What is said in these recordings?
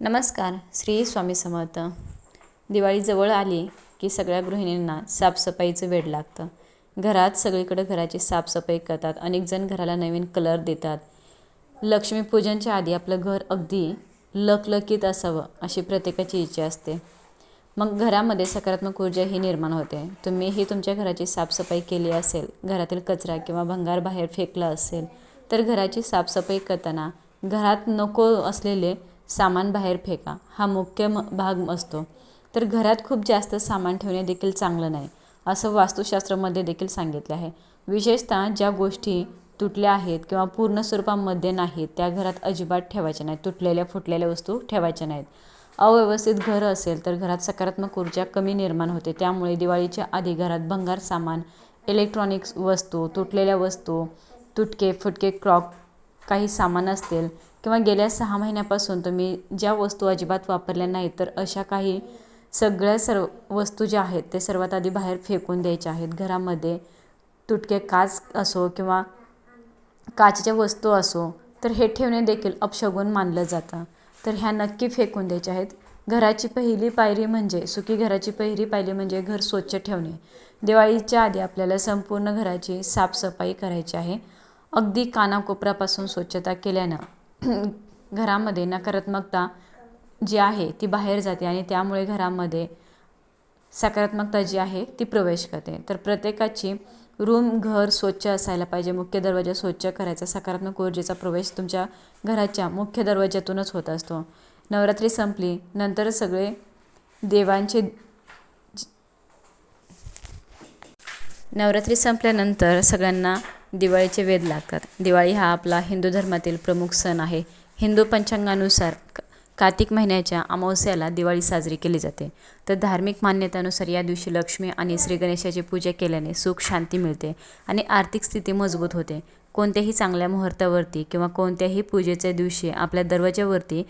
नमस्कार श्री स्वामी समर्थ. दिवाळी जवळ आली की सगळ्या गृहिणींना साफसफाईचं वेड लागतं. घरात सगळीकडे घराची साफसफाई करतात अनेक जण घराला नवीन कलर देतात. लक्ष्मीपूजनच्या आधी आपलं घर अगदी लकलकीत असावं अशी प्रत्येकाची इच्छा असते. मग घरामध्ये सकारात्मक ऊर्जा ही निर्माण होते. तुम्हीही तुमच्या घराची साफसफाई केली असेल घरातील कचरा किंवा भंगार बाहेर फेकला असेल तर घराची साफसफाई करताना घरात नको असलेले सामान बाहेर फेका. हा मुख्य म भाग असतो. तर घरात खूप जास्त सामान ठेवणे देखील चांगलं नाही असं वास्तुशास्त्रामध्ये देखील सांगितलं आहे. विशेषतः ज्या गोष्टी तुटल्या आहेत किंवा पूर्ण स्वरूपामध्ये नाहीत त्या घरात अजिबात ठेवायच्या नाहीत. तुटलेल्या फुटलेल्या वस्तू ठेवायच्या नाहीत. अव्यवस्थित घर असेल तर घरात सकारात्मक ऊर्जा कमी निर्माण होते. त्यामुळे दिवाळीच्या आधी घरात भंगार सामान इलेक्ट्रॉनिक्स वस्तू तुटलेल्या वस्तू तुटके फुटके क्रॉक काही सामान असतील किंवा गेल्या सहा महिन्यापासून तुम्ही ज्या वस्तू अजिबात वापरल्या नाही तर अशा काही सगळ्या सर्व वस्तू ज्या आहेत ते सर्वात आधी बाहेर फेकून द्यायच्या आहेत. घरामध्ये तुटके काच असो किंवा काचेच्या वस्तू असो तर हे ठेवणे देखील अपशगुन मानलं जातं. तर ह्या नक्की फेकून द्यायच्या आहेत. घराची पहिली पायरी म्हणजे सुखी घराची पहिली पायरी म्हणजे घर स्वच्छ ठेवणे. दिवाळीच्या आधी आपल्याला संपूर्ण घराची साफसफाई करायची आहे. अगदी कानाकोपऱ्यापासून स्वच्छता केल्यानं घरामध्ये नकारात्मकता जी आहे ती बाहेर जाते आणि त्यामुळे घरामध्ये सकारात्मकता जी आहे ती प्रवेश करते. तर प्रत्येकाची रूम घर स्वच्छ असायला पाहिजे. मुख्य दरवाजा स्वच्छ करायचा सकारात्मक ऊर्जेचा प्रवेश तुमच्या घराच्या मुख्य दरवाज्यातूनच होत असतो. नवरात्री संपली नंतर सगळे देवांचे नवरात्री संपल्यानंतर सगळ्यांना दिवाळीचे वेध लागतात. दिवाळी हा आपला हिंदू धर्मातील प्रमुख सण आहे. हिंदू पंचांगानुसार कार्तिक महिन्याच्या अमावस्याला दिवाळी साजरी केली जाते. तर धार्मिक मान्यतेनुसार या दिवशी लक्ष्मी आणि श्री गणेशाची पूजा केल्याने सुख शांती मिळते आणि आर्थिक स्थिती मजबूत होते. कोणत्याही चांगल्या मुहूर्तावरती किंवा कोणत्याही पूजेच्या दिवशी आपल्या दरवाज्यावरती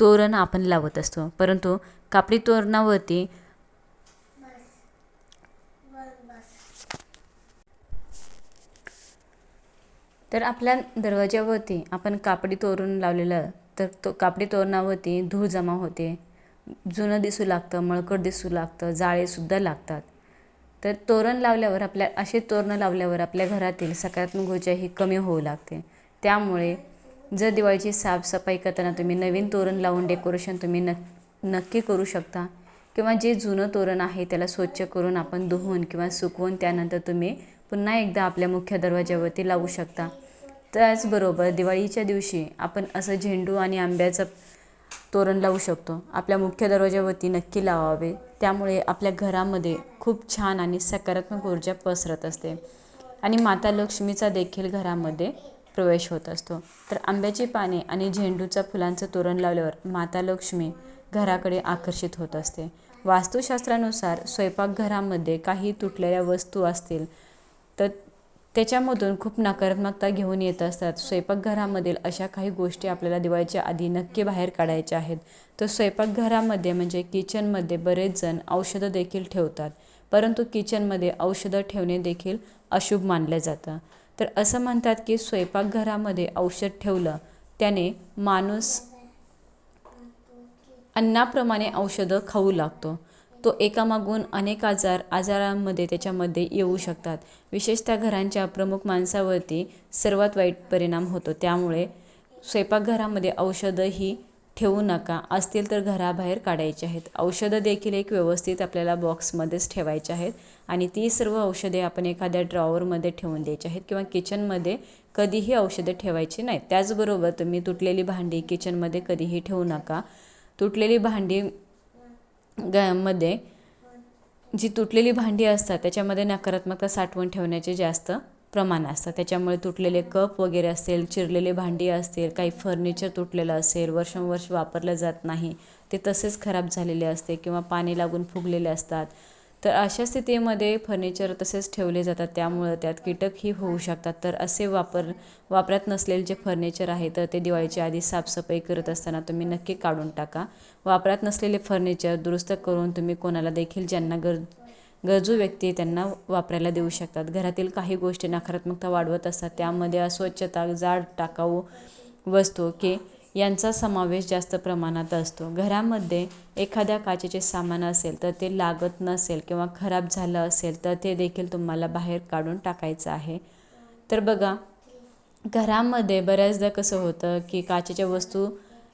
तोरण आपण लावत असतो. परंतु कापडी तोरणावरती तर आपल्या दरवाज्यावरती आपण कापडी तोरण लावलेलं तर तो कापडी तोरणावरती धूळ जमा होते. जुनं दिसू लागतं मळकट दिसू लागतं जाळेसुद्धा लागतात. तर तोरण लावल्यावर आपल्या असे तोरणं लावल्यावर आपल्या घरातील सकारात्मक ऊर्जा ही कमी होऊ लागते. त्यामुळे जर दिवाळीची साफसफाई करताना तुम्ही नवीन तोरण लावून डेकोरेशन तुम्ही न नक्की करू शकता. किंवा जे जुनं तोरण आहे त्याला स्वच्छ करून आपण धुवून किंवा सुकवून त्यानंतर तुम्ही पुन्हा एकदा आपल्या मुख्य दरवाज्यावरती लावू शकता. त्याचबरोबर दिवाळीच्या दिवशी आपण असं झेंडू आणि आंब्याचं तोरण लावू शकतो. आपल्या मुख्य दरवाजावरती नक्की लावावे. त्यामुळे आपल्या घरामध्ये खूप छान आणि सकारात्मक ऊर्जा पसरत असते आणि माता लक्ष्मीचा देखील घरामध्ये प्रवेश होत असतो. तर आंब्याची पाने आणि झेंडूचा फुलांचं तोरण लावल्यावर माता लक्ष्मी घराकडे आकर्षित होत असते. वास्तुशास्त्रानुसार स्वयंपाकघरामध्ये काही तुटलेल्या वस्तू असतील तर त्याच्यामधून खूप नकारात्मकता घेऊन येत असतात. स्वयंपाकघरामधील अशा काही गोष्टी आपल्याला दिवाळीच्या आधी नक्की बाहेर काढायच्या आहेत. तर स्वयंपाकघरामध्ये म्हणजे किचनमध्ये बरेच जण औषधं देखील ठेवतात. परंतु किचनमध्ये औषधं ठेवणे देखील अशुभ मानलं जातं. तर असं म्हणतात की स्वयंपाकघरामध्ये औषध ठेवलं त्याने माणूस अन्नाप्रमाणे औषधं खाऊ लागतो. तो एकामागून अनेक आजार आजारांमध्ये त्याच्यामध्ये येऊ शकतात. विशेषतः घरांच्या प्रमुख माणसावरती सर्वात वाईट परिणाम होतो. त्यामुळे स्वयंपाकघरामध्ये औषधं ही ठेवू नका. असतील तर घराबाहेर काढायचे आहेत. औषधं देखील एक व्यवस्थित आपल्याला बॉक्समध्येच ठेवायचे आहेत आणि ती सर्व औषधे आपण एखाद्या ड्रॉवरमध्ये ठेवून द्यायची आहेत किंवा किचनमध्ये कधीही औषधे ठेवायची नाहीत. त्याचबरोबर तुम्ही तुटलेली भांडी किचनमध्ये कधीही ठेवू नका. तुटलेली भांडी ग मध्ये जी तुटलेली भांडी असतात त्याच्यामध्ये नकारात्मकता साठवून ठेवण्याचे जास्त प्रमाण असतं. त्याच्यामुळे तुटलेले कप वगैरे असेल चिरलेले भांडी असतील काही फर्निचर तुटलेलं असेल वर्षानुवर्ष वापरलं जात नाही ते तसेच खराब झालेले असते किंवा पाणी लागून फुगलेले असतात. तर अशा स्थितीमध्ये फर्निचर तसेच ठेवले जातात. त्यामुळं त्यात कीटकही होऊ शकतात. तर असे वापर वापरात नसलेले जे फर्निचर आहे तर ते दिवाळीच्या आधी साफसफाई करत असताना तुम्ही नक्की काढून टाका. वापरात नसलेले फर्निचर दुरुस्त करून तुम्ही कोणाला देखील ज्यांना गर गरजू व्यक्ती त्यांना वापरायला देऊ शकतात. घरातील काही गोष्टी नकारात्मकता वाढवत असतात. त्यामध्ये अस्वच्छता जाड टाकाऊ वस्तू की यांचा समावेश जास्त प्रमाणात असतो. घरामध्ये एखाद्या काचेचे सामान असेल तर ते लागत नसेल किंवा खराब झालं असेल तर ते देखील तुम्हाला बाहेर काढून टाकायचं आहे. तर बघा घरामध्ये बऱ्याचदा कसं होतं की काचेच्या वस्तू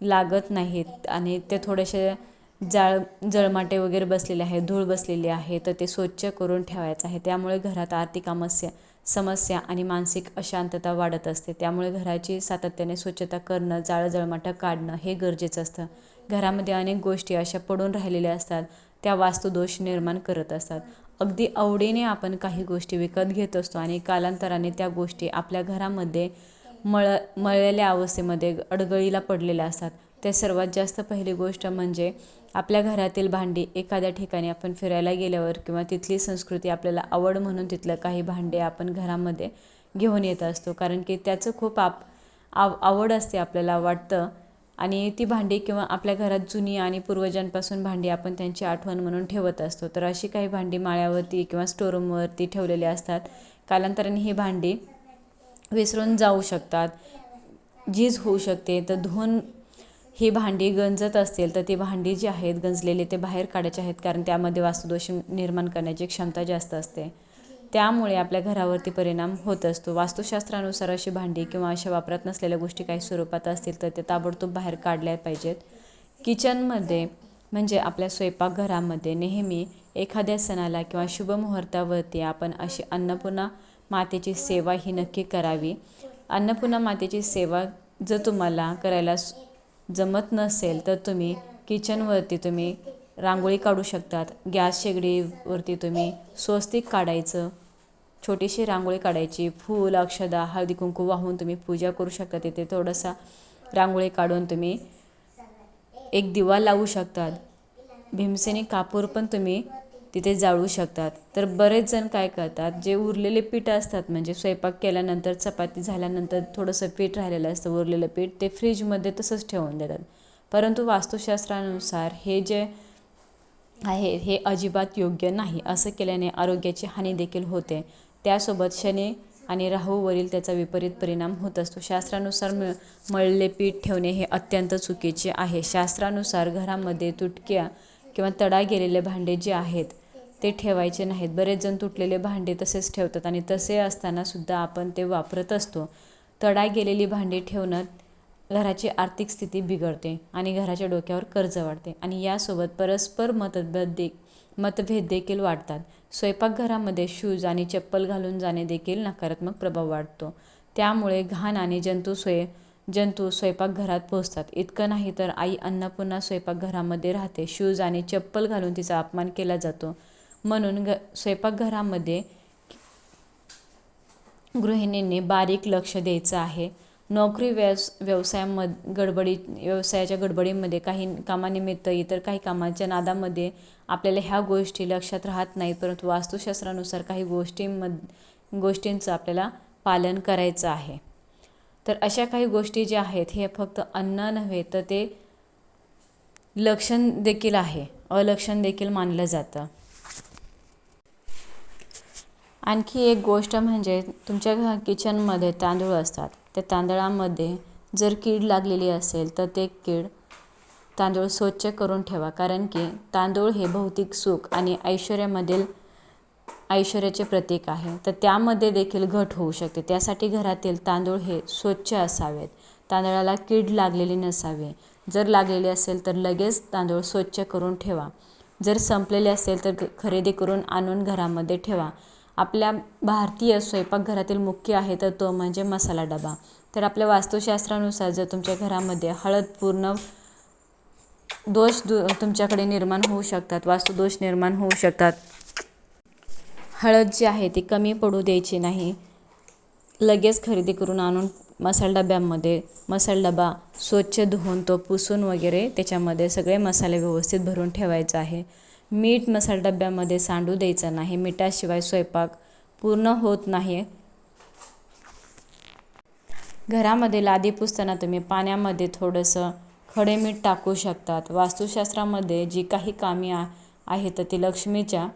लागत नाहीत आणि ते थोडेसे जाळ जळमाटे वगैरे बसलेले आहे धूळ बसलेली आहे तर ते स्वच्छ करून ठेवायचं आहे. त्यामुळे घरात आर्थिक समस्या समस्या आणि मानसिक अशांतता वाढत असते. त्यामुळे घराची सातत्याने स्वच्छता करणं जाळंजळमाटं काढणं हे गरजेचं असतं. घरामध्ये अनेक गोष्टी अशा पडून राहिलेल्या असतात. त्या वास्तुदोष निर्माण करत असतात. अगदी आवडीने आपण काही गोष्टी विकत घेत असतो आणि कालांतराने त्या गोष्टी आपल्या घरामध्ये मळ मळलेल्या अवस्थेमध्ये अडगळीला पडलेल्या असतात. ते सर्वात जास्त पहिली गोष्ट म्हणजे आपल्या घरातील भांडी एखाद्या ठिकाणी आपण फिरायला गेल्यावर किंवा तिथली संस्कृती आपल्याला आवड म्हणून तिथलं काही भांडे आपण घरामध्ये घेऊन येत असतो. कारण की त्याचं खूप आप आव आवड असते आपल्याला वाटतं. आणि ती भांडी किंवा आपल्या घरात जुनी आणि पूर्वजांपासून भांडी आपण त्यांची आठवण म्हणून ठेवत असतो. तर अशी काही भांडी माळ्यावरती किंवा स्टोरूमवरती ठेवलेली असतात. कालांतराने ही भांडी विसरून जाऊ शकतात. झीज होऊ शकते. तर धुवून ही भांडी गंजत असतील तर ती भांडी जी आहेत गंजलेली ते बाहेर काढायचे आहेत कारण त्यामध्ये वास्तुदोष निर्माण करण्याची क्षमता जास्त असते. त्यामुळे आपल्या घरावरती परिणाम होत असतो. वास्तुशास्त्रानुसार अशी भांडी किंवा अशा वापरात नसलेल्या गोष्टी काही स्वरूपात असतील तर ते ताबडतोब बाहेर काढल्या पाहिजेत. किचनमध्ये म्हणजे आपल्या स्वयंपाकघरामध्ये नेहमी एखाद्या सणाला किंवा शुभमुहूर्तावरती आपण अशी अन्नपूर्णा मातेची सेवा ही नक्की करावी. अन्नपूर्णा मातेची सेवा जर तुम्हाला करायला जमत नसेल तर तुम्ही किचनवरती तुम्ही रांगोळी काढू शकतात. गॅस शेगडीवरती तुम्ही स्वस्तिक काढायचं छोटीशी रांगोळी काढायची. फूल अक्षदा हळदी कुंकू वाहून तुम्ही पूजा करू शकता. तिथे थोडासा रांगोळी काढून तुम्ही एक दिवा लावू शकतात. भीमसेनी कापूर पण तुम्ही तिथे जाळू शकतात. तर बरेच जण काय करतात जे उरलेले पीठ असतात म्हणजे स्वयंपाक केल्यानंतर चपाती झाल्यानंतर थोडंसं पीठ राहिलेलं असतं उरलेलं पीठ ते फ्रीजमध्ये तसंच ठेवून देतात. परंतु वास्तुशास्त्रानुसार हे जे आहे हे अजिबात योग्य नाही. असं केल्याने आरोग्याची हानी देखील होते. त्यासोबत शनी आणि राहूवरील त्याचा विपरीत परिणाम होत असतो. शास्त्रानुसार म मळले पीठ ठेवणे हे अत्यंत चुकीचे आहे. शास्त्रानुसार घरामध्ये तुटक्या किंवा तडा गेलेले भांडे जे आहेत ते ठेवायचे नाहीत. बरेच जण तुटलेले भांडे तसेच ठेवतात आणि तसे असताना सुद्धा आपण ते वापरत असतो. तडाय गेलेली भांडी ठेवणं घराची आर्थिक स्थिती बिघडते आणि घराच्या डोक्यावर कर्ज वाढते आणि यासोबत परस्पर मतभेद दे मतभेद देखील वाढतात. स्वयंपाकघरामध्ये शूज आणि चप्पल घालून जाणे देखील नकारात्मक प्रभाव वाढतो. त्यामुळे घाण आणि जंतू सोय जंतू स्वयंपाकघरात पोहोचतात. इतकं नाही तर आई अन्नपूर्णा स्वयंपाकघरामध्ये राहते. शूज आणि चप्पल घालून तिचा अपमान केला जातो. म्हणून ग स्वयंपाकघरामध्ये गृहिणींनी बारीक लक्ष द्यायचं आहे. नोकरी व्यवस व्यवसायामद गडबडी व्यवसायाच्या गडबडीमध्ये काही कामानिमित्त इतर काही कामाच्या नादामध्ये आपल्याला ह्या गोष्टी लक्षात राहत नाहीत परंतु वास्तुशास्त्रानुसार काही गोष्टींम गोष्टींचं आपल्याला पालन करायचं आहे. तर अशा काही गोष्टी ज्या आहेत हे फक्त अन्न नव्हे तर ते लक्षण देखील आहे. अलक्षण देखील मानलं जातं. आणखी एक गोष्ट म्हणजे तुमच्या घ किचनमध्ये तांदूळ असतात. त्या तांदळामध्ये जर कीड लागलेली असेल तर ते कीड तांदूळ स्वच्छ करून ठेवा. कारण की तांदूळ हे भौतिक सुख आणि ऐश्वर्यामधील ऐश्वर्याचे प्रतीक आहे. तर त्यामध्ये देखील घट होऊ शकते. त्यासाठी घरातील तांदूळ हे स्वच्छ असावेत. तांदळाला कीड लागलेली नसावे. जर लागलेली असेल तर लगेच तांदूळ स्वच्छ करून ठेवा. जर संपलेले असेल तर खरेदी करून आणून घरामध्ये ठेवा. आपल्या भारतीय स्वयंपाकघरातील मुख्य आहे तर तो म्हणजे मसाला डबा. तर आपल्या वास्तुशास्त्रानुसार जर तुमच्या घरामध्ये हळद पूर्ण दोष दु तुमच्याकडे निर्माण होऊ शकतात वास्तुदोष निर्माण होऊ शकतात. हळद जी आहे ती कमी पडू द्यायची नाही. लगेच खरेदी करून आणून मसाला डब्यामध्ये मसाला डबा स्वच्छ धुवून तो पुसून वगैरे त्याच्यामध्ये सगळे मसाले व्यवस्थित भरून ठेवायचा आहे. मीठ मसाला डब्यामध्ये सांडू द्यायचं नाही. मिठाशिवाय स्वयंपाक पूर्ण होत नाही. घरामध्ये लादी पुसताना तुम्ही पाण्यामध्ये थोडंसं खडे मीठ टाकू शकतात. वास्तुशास्त्रामध्ये जी काही कामे आहेत ती लक्ष्मीच्या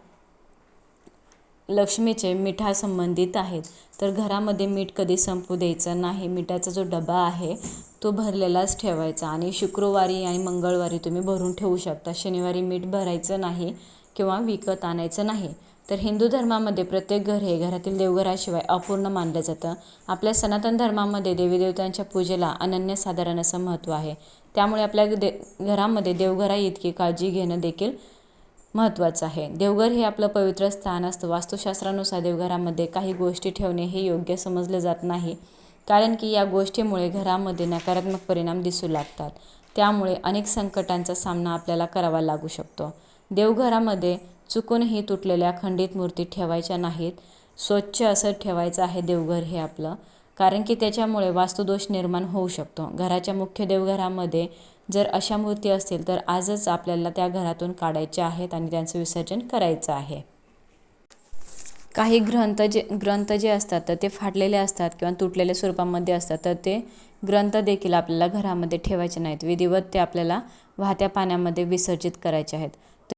लक्ष्मीचे मिठा संबंधित आहेत. तर घरामध्ये मीठ कधी संपू द्यायचं नाही मिठाचा जो डबा आहे तो भरलेलाच ठेवायचा. आणि शुक्रवारी आणि मंगळवारी तुम्ही भरून ठेवू शकता. शनिवारी मीठ भरायचं नाही किंवा विकत आणायचं नाही. तर हिंदू धर्मामध्ये प्रत्येक घर हे घरातील देवघराशिवाय अपूर्ण मानलं जातं. आपल्या सनातन धर्मामध्ये देवी देवतांच्या पूजेला अनन्यसाधारण असं महत्त्व आहे. त्यामुळे आपल्या दे घरामध्ये देवघरा इतकी काळजी घेणं देखील महत्त्वाचं आहे. देवघर हे आपलं पवित्र स्थान असतं. वास्तुशास्त्रानुसार देवघरामध्ये काही गोष्टी ठेवणे हे योग्य समजले जात नाही कारण की या गोष्टीमुळे घरामध्ये नकारात्मक परिणाम दिसू लागतात. त्यामुळे अनेक संकटांचा सामना आपल्याला करावा लागू शकतो. देवघरामध्ये चुकूनही तुटलेल्या खंडित मूर्ती ठेवायच्या नाहीत. स्वच्छ असं ठेवायचं आहे देवघर हे आपलं कारण की त्याच्यामुळे वास्तुदोष निर्माण होऊ शकतो. घराच्या मुख्य देवघरामध्ये जर अशा मूर्ती असतील तर आजच आपल्याला त्या घरातून काढायच्या आहेत आणि त्यांचं विसर्जन करायचं आहे. काही ग्रंथ जे ग्रंथ जे असतात तर ते फाटलेले असतात किंवा तुटलेल्या स्वरूपामध्ये असतात तर ते ग्रंथ देखील आपल्याला घरामध्ये ठेवायचे नाहीत. विधिवत ते आपल्याला वाहत्या पाण्यामध्ये विसर्जित करायचे आहेत.